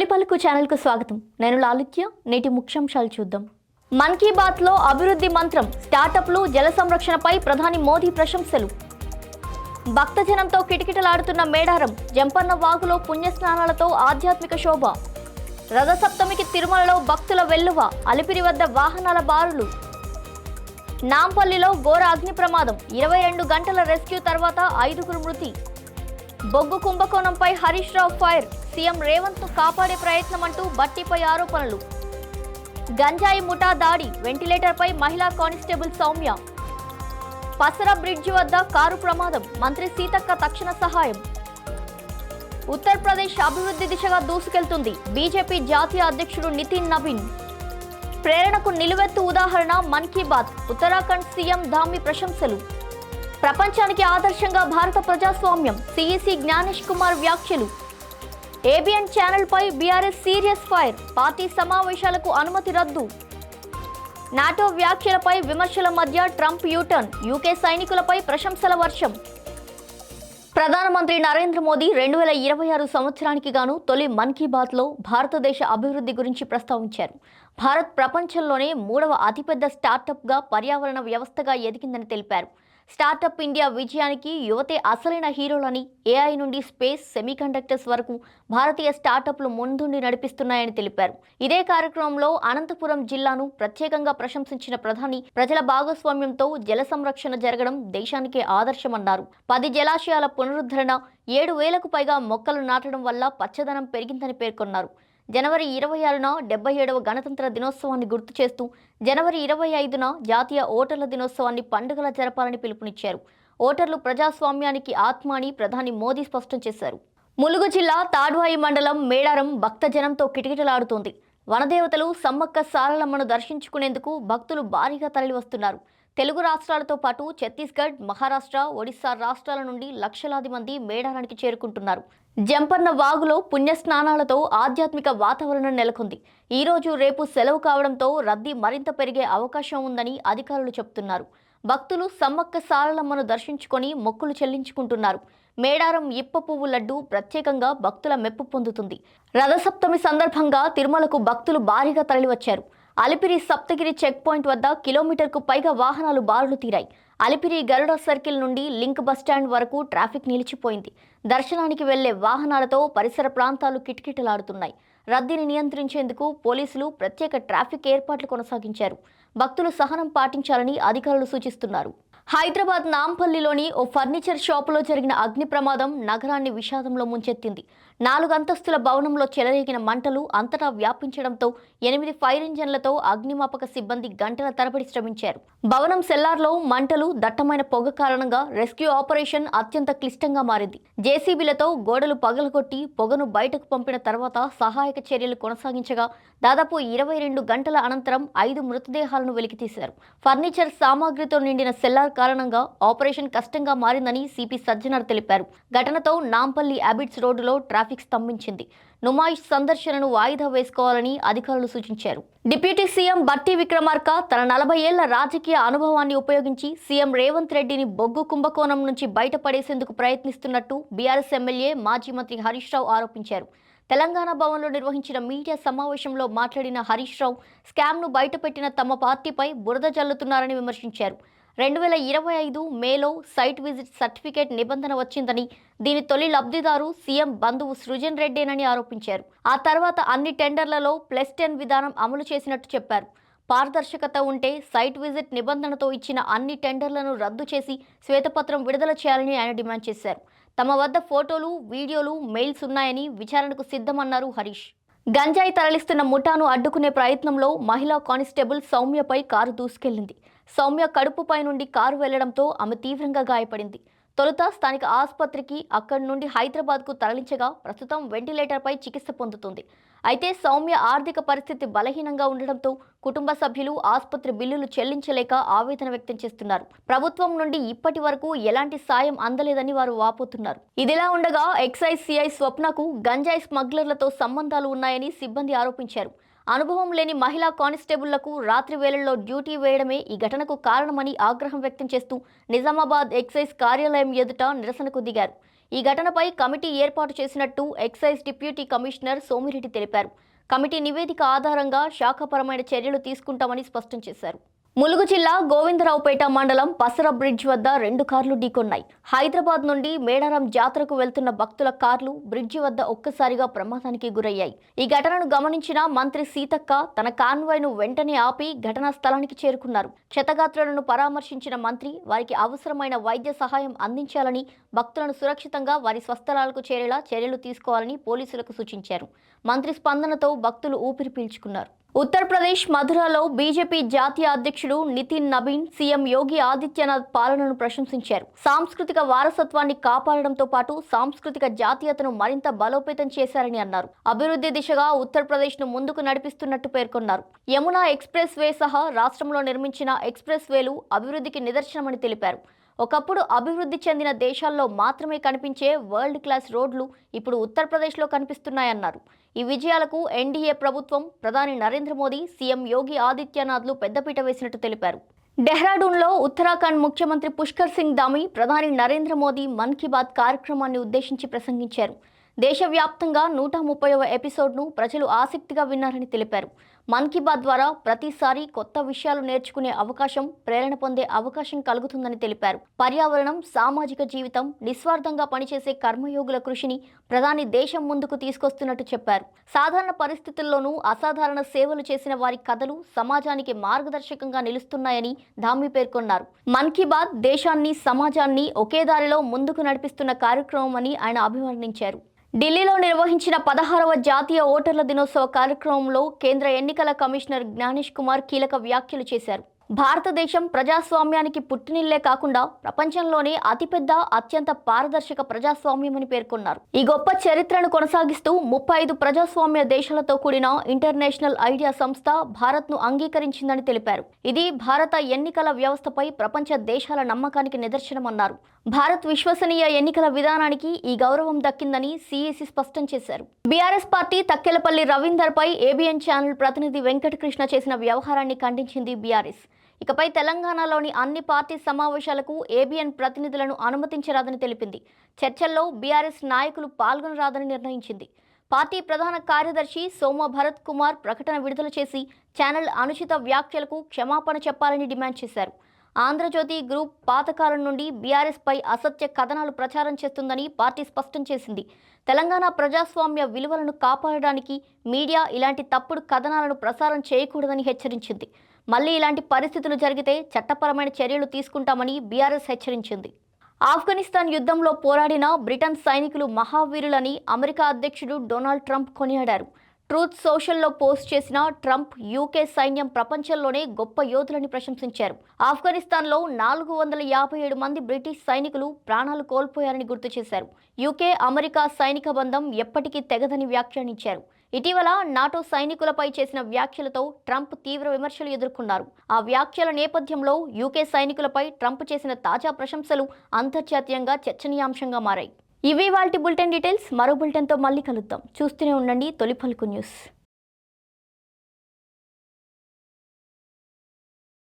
తొలి పలుకు ఛానల్కు స్వాగతం. నేను లాలిత్య నేటి ముఖ్యాంశాలు చూద్దాం. మన్ కీ బాత్లో అభివృద్ధి మంత్రం స్టార్టప్లు జల సంరక్షణపై ప్రధాని మోదీ ప్రశంసలు. భక్తజనంతో కిటకిటలాడుతున్న మేడారం జంపన్న వాగులో పుణ్యస్నానాలతో ఆధ్యాత్మిక శోభ. రథసప్తమికి తిరుమలలో భక్తుల వెల్లువ అలిపిరి వద్ద వాహనాల బారులు. నాంపల్లిలో ఘోర అగ్ని ప్రమాదం ఇరవై రెండు గంటల రెస్క్యూ తర్వాత ఐదుగురు మృతి. బొగ్గు కుంభకోణంపై హరీష్ రావు ఫైర్. సీఎం రేవంత్ను కాపాడే ప్రయత్నం అంటూ బట్టిపై ఆరోపణలు. గంజాయి ముఠా దాడి వెంటిలేటర్పై మహిళా కానిస్టేబుల్ సౌమ్య. పసర బ్రిడ్జి వద్ద కారు ప్రమాదం మంత్రి సీతక్క తక్షణ సహాయం. ఉత్తరప్రదేశ్ అభివృద్ధి దిశగా దూసుకెళ్తుంది బీజేపీ జాతీయ అధ్యక్షుడు నితిన్ నవీన్. ప్రేరణకు నిలువెత్తు ఉదాహరణ మన్ కీ బాత్ ఉత్తరాఖండ్ సీఎం ధామి ప్రశంసలు. ప్రపంచానికి ఆదర్శంగా భారత ప్రజాస్వామ్యం సిఈసి జ్ఞానేష్ కుమార్ వ్యాఖ్యలు. ఏబిఎన్ ఛానల్పై బీఆర్ఎస్ సీరియస్ ఫైర్. పార్టీ సమావేశాలకు అనుమతి రద్దు. నాటో వ్యాఖ్యలపై విమర్శల మధ్య ట్రంప్ యూటర్న్. యూకే సైనికులపై ప్రశంసల వర్షం. ప్రధానమంత్రి నరేంద్ర మోదీ రెండు వేల ఇరవై ఆరు సంవత్సరానికి గాను తొలి మన్ కీ బాత్లో భారతదేశ అభివృద్ధి గురించి ప్రస్తావించారు. భారత్ ప్రపంచంలోనే మూడవ అతిపెద్ద స్టార్టప్గా పర్యావరణ వ్యవస్థగా ఎదిగిందని తెలిపారు. స్టార్టప్ ఇండియా విజయానికి యువతే అసలైన హీరోలని ఏఐ నుండి స్పేస్ సెమీకండక్టర్స్ వరకు భారతీయ స్టార్టప్లు ముందుండి నడిపిస్తున్నాయని తెలిపారు. ఇదే కార్యక్రమంలో అనంతపురం జిల్లాను ప్రత్యేకంగా ప్రశంసించిన ప్రధాని ప్రజల భాగస్వామ్యంతో జల సంరక్షణ జరగడం దేశానికే ఆదర్శమన్నారు. పది జలాశయాల పునరుద్ధరణ ఏడు వేలకు పైగా మొక్కలు నాటడం వల్ల పచ్చదనం పెరిగిందని పేర్కొన్నారు. జనవరి ఇరవై ఆరున డెబ్బై ఏడవ గణతంత్ర దినోత్సవాన్ని గుర్తు చేస్తూ జనవరి ఇరవై ఐదున జాతీయ ఓటర్ల దినోత్సవాన్ని పండుగల జరపాలని పిలుపునిచ్చారు. ఓటర్లు ప్రజాస్వామ్యానికి ఆత్మ అని ప్రధాని మోదీ స్పష్టం చేశారు. ములుగు జిల్లా తాడ్వాయి మండలం మేడారం భక్తజనంతో కిటకిటలాడుతోంది. వనదేవతలు సమ్మక్క సారలమ్మను దర్శించుకునేందుకు భక్తులు భారీగా తరలివస్తున్నారు. తెలుగు రాష్ట్రాలతో పాటు ఛత్తీస్గఢ్ మహారాష్ట్ర ఒడిశా రాష్ట్రాల నుండి లక్షలాది మంది మేడారానికి చేరుకుంటున్నారు. జంపన్న వాగులో పుణ్యస్నానాలతో ఆధ్యాత్మిక వాతావరణం నెలకొంది. ఈ రోజు రేపు సెలవు కావడంతో రద్దీ మరింత పెరిగే అవకాశం ఉందని అధికారులు చెబుతున్నారు భక్తులు సమ్మక్క సారలమ్మను దర్శించుకొని మొక్కులు చెల్లించుకుంటున్నారు. మేడారం ఇప్ప పువ్వు లడ్డు ప్రత్యేకంగా భక్తుల మెప్పు పొందుతుంది. రథసప్తమి సందర్భంగా తిరుమలకు భక్తులు భారీగా తరలివచ్చారు. అలిపిరి సప్తగిరి చెక్ పాయింట్ వద్ద కిలోమీటర్కు పైగా వాహనాలు బారులు తీరాయి. అలిపిరి గరుడ సర్కిల్ నుండి లింక్ బస్టాండ్ వరకు ట్రాఫిక్ నిలిచిపోయింది. దర్శనానికి వెళ్ళే వాహనాలతో పరిసర ప్రాంతాలు కిటకిటలాడుతున్నాయి. రద్దీని నియంత్రించేందుకు పోలీసులు ప్రత్యేక ట్రాఫిక్ ఏర్పాట్లు కొనసాగించారు. భక్తులు సహనం పాటించాలని అధికారులు సూచిస్తున్నారు. హైదరాబాద్ నాంపల్లిలోని ఓ ఫర్నిచర్ షాపులో జరిగిన అగ్ని ప్రమాదం నగరాన్ని విషాదంలో ముంచెత్తింది. నాలుగు అంతస్తుల భవనంలో చెలరేగిన మంటలు అంతటా వ్యాపించడంతో ఎనిమిది ఫైర్ ఇంజన్లతో అగ్నిమాపక సిబ్బంది గంటల తరబడి శ్రమించారు. భవనం సెల్లార్లో మంటలు దట్టమైన పొగ కారణంగా రెస్క్యూ ఆపరేషన్ అత్యంత క్లిష్టంగా మారింది. జేసీబీలతో గోడలు పగలగొట్టి పొగను బయటకు పంపిన తర్వాత సహాయక చర్యలు కొనసాగించగా దాదాపు ఇరవై రెండు గంటల అనంతరం ఐదు మృతదేహాలను వెలికితీశారు. ఫర్నిచర్ సామాగ్రితో నిండిన సెల్లార్ కారణంగా ఆపరేషన్ కష్టంగా మారిందని సిపి సజ్జనార్ తెలిపారు. ఘటనతో నాంపల్లి అబిడ్స్ రోడ్డులో ట్రాఫిక్ స్తంభించింది. నుమాయిష్ సందర్శనను వాయిదా వేసుకోవాలని అధికారులు సూచించారు. డిప్యూటీ సీఎం బట్టి విక్రమార్క తన నలభై ఏళ్ళ రాజకీయ అనుభవాన్ని ఉపయోగించి సీఎం రేవంత్ రెడ్డిని బొగ్గు కుంభకోణం నుంచి బయటపడేసేందుకు ప్రయత్నిస్తున్నట్టు బీఆర్ఎస్ ఎమ్మెల్యే మాజీ మంత్రి హరీష్ రావు ఆరోపించారు. తెలంగాణ భవన్లో నిర్వహించిన మీడియా సమావేశంలో మాట్లాడిన హరీష్ రావు స్కామ్ను బయటపెట్టిన తమ పార్టీపై బురద జల్లుతున్నారని విమర్శించారు. రెండు వేల ఇరవై ఐదు మేలో సైట్ విజిట్ సర్టిఫికేట్ నిబంధన వచ్చిందని దీని తొలి లబ్ధిదారు సీఎం బంధువు సృజన్ రెడ్డేనని ఆరోపించారు. ఆ తర్వాత అన్ని టెండర్లలో ప్లస్ టెన్ విధానం అమలు చేసినట్టు చెప్పారు. పారదర్శకత ఉంటే సైట్ విజిట్ నిబంధనతో ఇచ్చిన అన్ని టెండర్లను రద్దు చేసి శ్వేతపత్రం విడుదల చేయాలని ఆయన డిమాండ్ చేశారు. తమ వద్ద ఫోటోలు వీడియోలు మెయిల్స్ ఉన్నాయని విచారణకు సిద్ధమన్నారు హరీష్. గంజాయి తరలిస్తున్న ముఠాను అడ్డుకునే ప్రయత్నంలో మహిళా కానిస్టేబుల్ సౌమ్యపై కారు దూసుకెళ్ళింది. సౌమ్య కడుపుపై నుండి కారు వెళ్ళడంతో ఆమె తీవ్రంగా గాయపడింది. తొలుత స్థానిక ఆసుపత్రికి అక్కడి నుండి హైదరాబాద్కు తరలించగా ప్రస్తుతం వెంటిలేటర్పై చికిత్స పొందుతుంది. అయితే సౌమ్య ఆర్థిక పరిస్థితి బలహీనంగా ఉండడంతో కుటుంబ సభ్యులు ఆసుపత్రి బిల్లులు చెల్లించలేక ఆవేదన వ్యక్తం చేస్తున్నారు. ప్రభుత్వం నుండి ఇప్పటి వరకు ఎలాంటి సాయం అందలేదని వారు వాపోతున్నారు. ఇదిలా ఉండగా ఎక్సైజ్ సిఐ స్వప్నకు గంజాయి స్మగ్లర్లతో సంబంధాలు ఉన్నాయని సిబ్బంది ఆరోపించారు. అనుభవం లేని మహిళా కానిస్టేబుళ్ళకు రాత్రి వేళల్లో డ్యూటీ వేయడమే ఈ ఘటనకు కారణమని ఆగ్రహం వ్యక్తం చేస్తూ నిజామాబాద్ ఎక్సైజ్ కార్యాలయం ఎదుట నిరసనకు దిగారు. ఈ ఘటనపై కమిటీ ఏర్పాటు చేసినట్టు ఎక్సైజ్ డిప్యూటీ కమిషనర్ సోమిరెడ్డి తెలిపారు. కమిటీ నివేదిక ఆధారంగా శాఖపరమైన చర్యలు తీసుకుంటామని స్పష్టం చేశారు. ములుగు జిల్లా గోవిందరావుపేట మండలం పసర బ్రిడ్జ్ వద్ద రెండు కార్లు ఢీకొన్నాయి. హైదరాబాద్ నుండి మేడారం జాతరకు వెళ్తున్న భక్తుల కార్లు బ్రిడ్జి వద్ద ఒక్కసారిగా ప్రమాదానికి గురయ్యాయి. ఈ ఘటనను గమనించిన మంత్రి సీతక్క తన కాన్వాయ్ను వెంటనే ఆపి ఘటనా స్థలానికి చేరుకున్నారు. క్షతగాత్రులను పరామర్శించిన మంత్రి వారికి అవసరమైన వైద్య సహాయం అందించాలని భక్తులను సురక్షితంగా వారి స్వస్థలాలకు చేరేలా చర్యలు తీసుకోవాలని పోలీసులకు సూచించారు. మంత్రి స్పందనతో భక్తులు ఊపిరి పీల్చుకున్నారు. ఉత్తరప్రదేశ్ మధురలో బీజేపీ జాతీయ అధ్యక్షుడు నితిన్ నబీన్ సీఎం యోగి ఆదిత్యనాథ్ పాలనను ప్రశంసించారు. సాంస్కృతిక వారసత్వాన్ని కాపాడడంతో పాటు సాంస్కృతిక జాతీయతను మరింత బలోపేతం చేశారని అన్నారు. అభివృద్ధి దిశగా ఉత్తరప్రదేశ్ను ముందుకు నడిపిస్తున్నట్టు పేర్కొన్నారు. యమునా ఎక్స్ప్రెస్ వే సహా రాష్ట్రంలో నిర్మించిన ఎక్స్ప్రెస్ వేలు అభివృద్ధికి నిదర్శనమని తెలిపారు. ఒకప్పుడు అభివృద్ధి చెందిన దేశాల్లో మాత్రమే కనిపించే వరల్డ్ క్లాస్ రోడ్లు ఇప్పుడు ఉత్తరప్రదేశ్లో కనిపిస్తున్నాయన్నారు. ఈ విజయాలకు ఎన్డీఏ ప్రభుత్వం ప్రధాని నరేంద్ర మోదీ సీఎం యోగి ఆదిత్యనాథ్లు పెద్దపీట వేసినట్టు తెలిపారు. డెహ్రాడూన్లో ఉత్తరాఖండ్ ముఖ్యమంత్రి పుష్కర్ సింగ్ దామి ప్రధాని నరేంద్ర మోదీ మన్ కీ బాత్ కార్యక్రమాన్ని ఉద్దేశించి ప్రసంగించారు. దేశవ్యాప్తంగా నూట ముప్పైవ ఎపిసోడ్ను ప్రజలు ఆసక్తిగా విన్నారని తెలిపారు. మన్ కీ బాత్ ద్వారా ప్రతిసారి కొత్త విషయాలు నేర్చుకునే అవకాశం ప్రేరణ పొందే అవకాశం కలుగుతుందని తెలిపారు. పర్యావరణం సామాజిక జీవితం నిస్వార్థంగా పనిచేసే కర్మయోగుల కృషిని ప్రధాని దేశం ముందుకు తీసుకొస్తున్నట్టు చెప్పారు. సాధారణ పరిస్థితుల్లోనూ అసాధారణ సేవలు చేసిన వారి కథలు సమాజానికి మార్గదర్శకంగా నిలుస్తున్నాయని ధామి పేర్కొన్నారు. మన్ కీ బాత్ దేశాన్ని సమాజాన్ని ఒకే దారిలో ముందుకు నడిపిస్తున్న కార్యక్రమం అని ఆయన అభివర్ణించారు. ఢిల్లీలో నిర్వహించిన పదహారవ జాతీయ ఓటర్ల దినోత్సవ కార్యక్రమంలో కేంద్ర ఎన్నికల కమిషనర్ జ్ఞానేష్ కుమార్ కీలక వ్యాఖ్యలు చేశారు. భారతదేశం ప్రజాస్వామ్యానికి పుట్టినిల్లే కాకుండా ప్రపంచంలోనే అతిపెద్ద అత్యంత పారదర్శక ప్రజాస్వామ్యమని పేర్కొన్నారు. ఈ గొప్ప చరిత్రను కొనసాగిస్తూ ముప్పై ఐదు ప్రజాస్వామ్య దేశాలతో కూడిన ఇంటర్నేషనల్ ఐడియా సంస్థ భారత్ను అంగీకరించిందని తెలిపారు. ఇది భారత ఎన్నికల వ్యవస్థపై ప్రపంచ దేశాల నమ్మకానికి నిదర్శనమన్నారు. భారత్ విశ్వసనీయ ఎన్నికల విధానానికి ఈ గౌరవం దక్కిందని సిఈసి స్పష్టం చేశారు. బీఆర్ఎస్ పార్టీ తక్కెలపల్లి రవీందర్ పై ఏబిఎన్ ఛానల్ ప్రతినిధి వెంకటకృష్ణ చేసిన వ్యవహారాన్ని ఖండించింది బీఆర్ఎస్. ఇకపై తెలంగాణలోని అన్ని పార్టీ సమావేశాలకు ఏబిఎన్ ప్రతినిధులను అనుమతించరాదని తెలిపింది. చర్చల్లో బీఆర్ఎస్ నాయకులు పాల్గొనరాదని నిర్ణయించింది. పార్టీ ప్రధాన కార్యదర్శి సోమ భరత్ కుమార్ ప్రకటన విడుదల చేసి ఛానల్ అనుచిత వ్యాఖ్యలకు క్షమాపణ చెప్పాలని డిమాండ్ చేశారు. ఆంధ్రజ్యోతి గ్రూప్ పాతకాలం నుండి బీఆర్ఎస్ పై అసత్య కథనాలు ప్రచారం చేస్తుందని పార్టీ స్పష్టం చేసింది. తెలంగాణ ప్రజాస్వామ్య విలువలను కాపాడడానికి మీడియా ఇలాంటి తప్పుడు కథనాలను ప్రసారం చేయకూడదని హెచ్చరించింది. మళ్ళీ ఇలాంటి పరిస్థితులు జరిగితే చట్టపరమైన చర్యలు తీసుకుంటామని బీఆర్ఎస్ హెచ్చరించింది. ఆఫ్ఘనిస్తాన్ యుద్ధంలో పోరాడిన బ్రిటన్ సైనికులు మహావీరులని అమెరికా అధ్యక్షుడు డొనాల్డ్ ట్రంప్ కొనియాడారు. ట్రూత్ సోషల్లో పోస్ట్ చేసిన ట్రంప్ యూకే సైన్యం ప్రపంచంలోనే గొప్ప యోధులని ప్రశంసించారు. ఆఫ్ఘనిస్తాన్లో నాలుగు వందల యాభై ఏడు మంది బ్రిటిష్ సైనికులు ప్రాణాలు కోల్పోయారని గుర్తు చేశారు. యూకే అమెరికా సైనిక బంధం ఎప్పటికీ తెగదని వ్యాఖ్యానించారు. ఇటీవల నాటో సైనికులపై చేసిన వ్యాఖ్యలతో ట్రంప్ తీవ్ర విమర్శలు ఎదుర్కొన్నారు. ఆ వ్యాఖ్యల నేపథ్యంలో యూకే సైనికులపై ట్రంప్ చేసిన తాజా ప్రశంసలు అంతర్జాతీయంగా చర్చనీయాంశంగా మారాయి. ఇవి వాటి బులెటిన్ డీటెయిల్స్. మరో బులెటిన్తో మళ్ళీ కలుద్దాం. చూస్తూనే ఉండండి తొలి పలుకు న్యూస్.